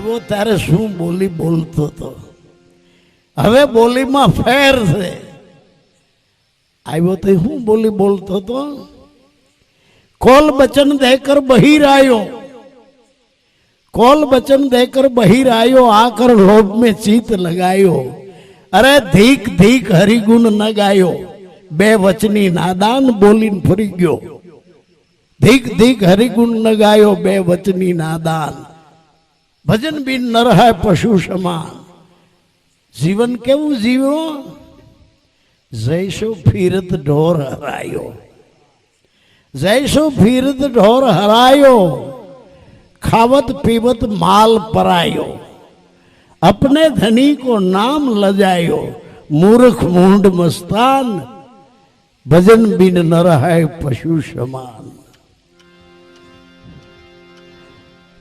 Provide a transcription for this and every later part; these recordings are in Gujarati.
तेरे शू बोली बोलते तो हम बोली में फेर से आयो तो बोली बोलते तो कॉल बचन देकर बहिर आयो कॉल बचन देकर बहिर आयो आकर लोभ में चीत लगायो अरे धीक धीक हरिगुण न गायो बेवचनी नादान बोली फुरी गयो धीक धीक हरिगुण न गायो बेवचनी नादान ભજન બિન નર હે પશુ સમાન. જીવન કેવું જીવ્યો જૈસો ફીરત ઢોર હરાયો. જૈસો ફીરત ઢોર હરાયો. ખાવત પીવત માલ પરાયો. અપને ધની કો નામ લજાયો. મૂર્ખ મૂંડ મસ્તાન. ભજન બિન નર હે પશુ સમાન.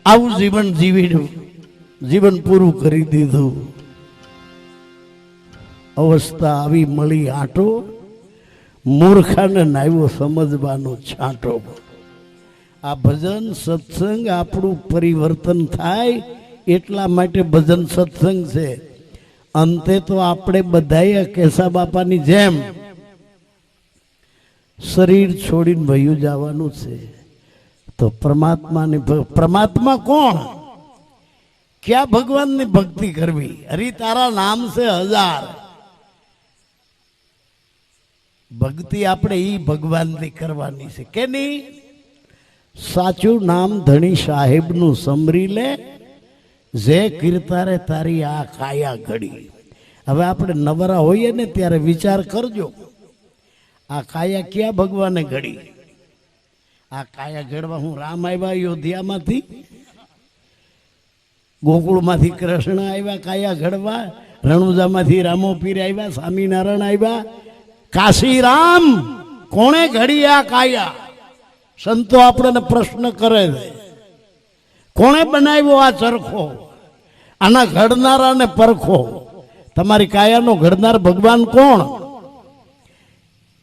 આવું જીવન જીવી જીવન પૂરું કરી દીધું. અવસ્થા આવી મળી આંટો, મૂર્ખાને નાવ્યો સમજવાનો છાંટો. આ ભજન સત્સંગ આપણું પરિવર્તન થાય એટલા માટે ભજન સત્સંગ છે. અંતે તો આપણે બધાએ કેસા બાપાની જેમ શરીર છોડીને વયું જવાનું છે. તો પરમાત્માની પરમાત્મા કોણ? ક્યાં ભગવાનની ભક્તિ કરવી? હરી તારા નામ છે હજાર. ભક્તિ આપણે એ ભગવાનની કરવાની છે. કે નહીં? સાચું નામ ધણી સાહેબનું સમરી લે. જે કીર્તારે તારી આ કાયા ઘડી. હવે આપણે નવરા હોઈએ ને ત્યારે વિચાર કરજો. આ કાયા ક્યાં ભગવાને ઘડી? આ કાયા ઘડવા હું રામ આવ્યા, અયોધ્યામાંથી. ગોકુળમાંથી કૃષ્ણ આવ્યા કાયા ઘડવા રણુજામાંથી રામો પીર આવ્યા, સ્વામિનારાયણ આવ્યા. કાશી રામ કોણે ઘડી આ કાયા? સંતો આપણને પ્રશ્ન કરે છે. કોણે બનાવ્યો આ ચરખો? આના ઘડનારાને પરખો. તમારી કાયાનો ઘડનાર ભગવાન કોણ?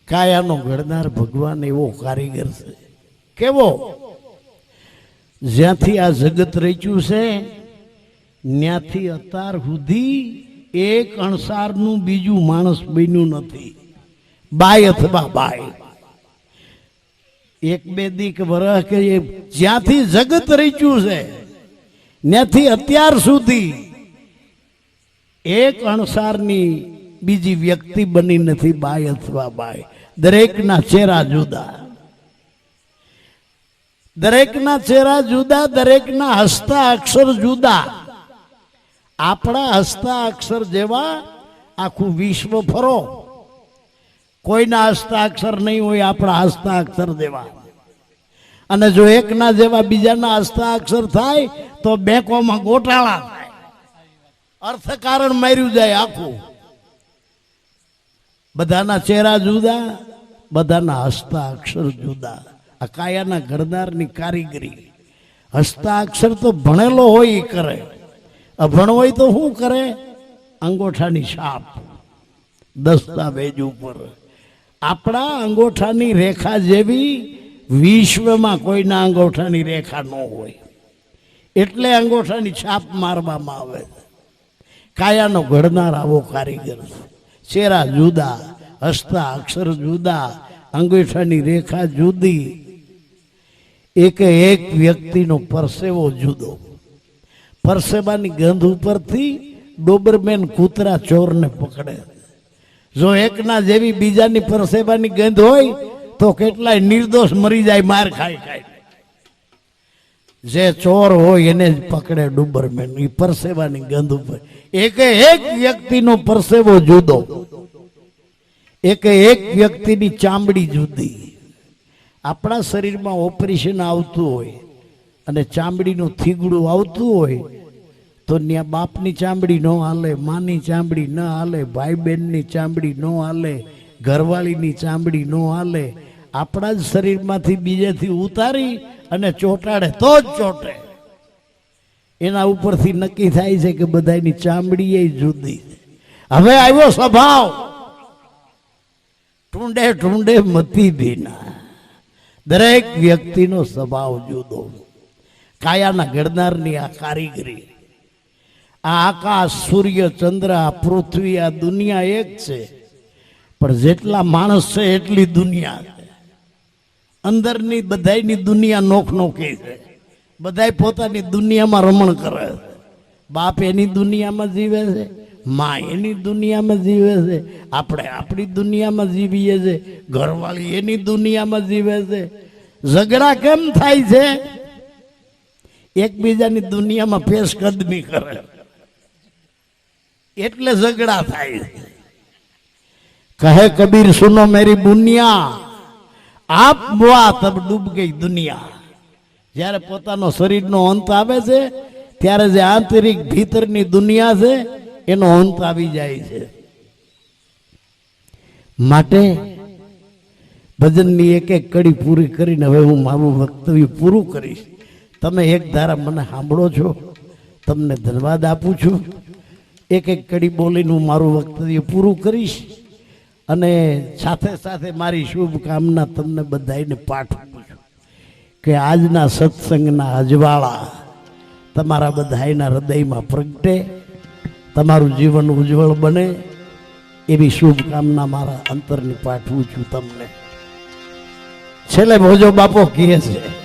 કાયાનો ઘડનાર ભગવાન એવો કારીગર છે. કેવો? જ્યાંથી આ જગત રચ્યું છે ત્યાંથી અત્યાર સુધી એક અણસારનું બીજું માણસ બન્યું નથી. બાય અથવા બાય. એક બે દીક વરહ કે જ્યાંથી જગત રચ્યું છે ત્યાંથી અત્યાર સુધી એક અણસારની બીજી વ્યક્તિ બની નથી, બાય અથવા બાય. દરેકના ચહેરા જુદા. દરેકના ચહેરા જુદા, દરેકના હસતા અક્ષર જુદા. આપણા હસતા અક્ષર જેવા આખું વિશ્વ ફરો. કોઈના હસ્તાક્ષર નહીં હોય, આપણા હસ્તાક્ષર જેવા. અને જો એકના જેવા બીજાના હસ્તાક્ષર થાય, તો બેંકોમાં ગોટાળા થાય. અર્થકારણ માર્યું જાય આખું. બધાના ચહેરા જુદા, બધાના હસ્તાક્ષર જુદા. આ કાયાના ઘરદારની કારીગરી. હસ્તાક્ષર તો ભણેલો હોય એ કરે. અભણ હોય તો શું કરે? અંગોઠાની છાપ. દસ્તાવેજ ઉપર. આપણા અંગોઠાની રેખા જેવી વિશ્વમાં કોઈના અંગોઠાની રેખા ન હોય. એટલે અંગોઠાની છાપ મારવામાં આવે. કાયાનો ઘડનાર આવો કારીગર. ચહેરા જુદા હસતા અક્ષર જુદા, અંગૂઠાની રેખા જુદી. એક એક વ્યક્તિનો પરસેવો જુદો. પરસેવાની ગંધ ઉપરથી ડોબરમેન કૂતરા ચોરને પકડે. જો એકના જેવી બીજાની પરસેવાની ગંધ હોય, તો કેટલાય નિર્દોષ મરી જાય, માર ખાઈ ખાઈ. જે ચોર હોય એને જ પકડે ડુબરમેન. એ પરસેવાની ગંધ ઉપર. એક એક વ્યક્તિનો પરસેવો જુદો. એક એક વ્યક્તિની ચામડી જુદી. આપણા શરીરમાં ઓપરેશન આવતું હોય અને ચામડીનું થીગડું આવતું હોય, તો ત્યાં બાપની ચામડી ન હાલે, માની ચામડી ન હાલે ભાઈ બહેનની ચામડી ન હાલે, ઘરવાળીની ચામડી ન હાલે. આપણા જ શરીરમાંથી બીજેથી ઉતારી અને ચોંટાડે તો જ ચોંટે. એના ઉપરથી નક્કી થાય છે કે બધાની ચામડી એ જુદી. હવે આવ્યો સ્વભાવ. ઢૂંઢે ઢૂંઢે મતી ભીના દરેક વ્યક્તિનો સ્વભાવ જુદો. કાયાના ઘડનારની આ કારીગરી. આ આકાશ, સૂર્ય, ચંદ્ર, આ પૃથ્વી, આ દુનિયા એક છે. પણ જેટલા માણસ છે એટલી દુનિયા છે. અંદરની બધાયની દુનિયા નોખ નોખી છે. બધાય પોતાની દુનિયામાં રમણ કરે છે. બાપ એની દુનિયામાં જીવે છે. મા એની દુનિયામાં જીવે છે. આપણે આપણી દુનિયામાં જીવીએ છે ઘરવાળી એની દુનિયામાં જીવે છે. ઝઘડા કેમ થાય છે? એકબીજાની દુનિયામાં પેશ કદમી કરે. એટલે ઝઘડા થાય છે. કહે કબીર, સુનો મેરી બુનિયા. આપ બુઆ તબ ડૂબ ગઈ દુનિયા. જ્યારે પોતાનો શરીરનો અંત આવે છે, ત્યારે જે આંતરિક ભીતરની દુનિયા છે એનો અંત આવી જાય છે. માટે ભજનની એક એક કડી પૂરી કરીને હવે હું મારું વક્તવ્ય પૂરું કરીશ. તમે એક ધારા મને સાંભળો છો, તમને ધન્યવાદ આપું છું. એક એક કડી બોલીને હું મારું વક્તવ્ય પૂરું કરીશ અને સાથે સાથે મારી શુભકામના તમને બધાને પાઠવું છું કે આજના સત્સંગના અજવાળા તમારા બધાના હૃદયમાં પ્રગટે તમારું જીવન ઉજ્જવળ બને એવી શુભકામના મારા અંતરની પાઠવું છું તમને. છેલ્લે ભોજો બાપો કહે છે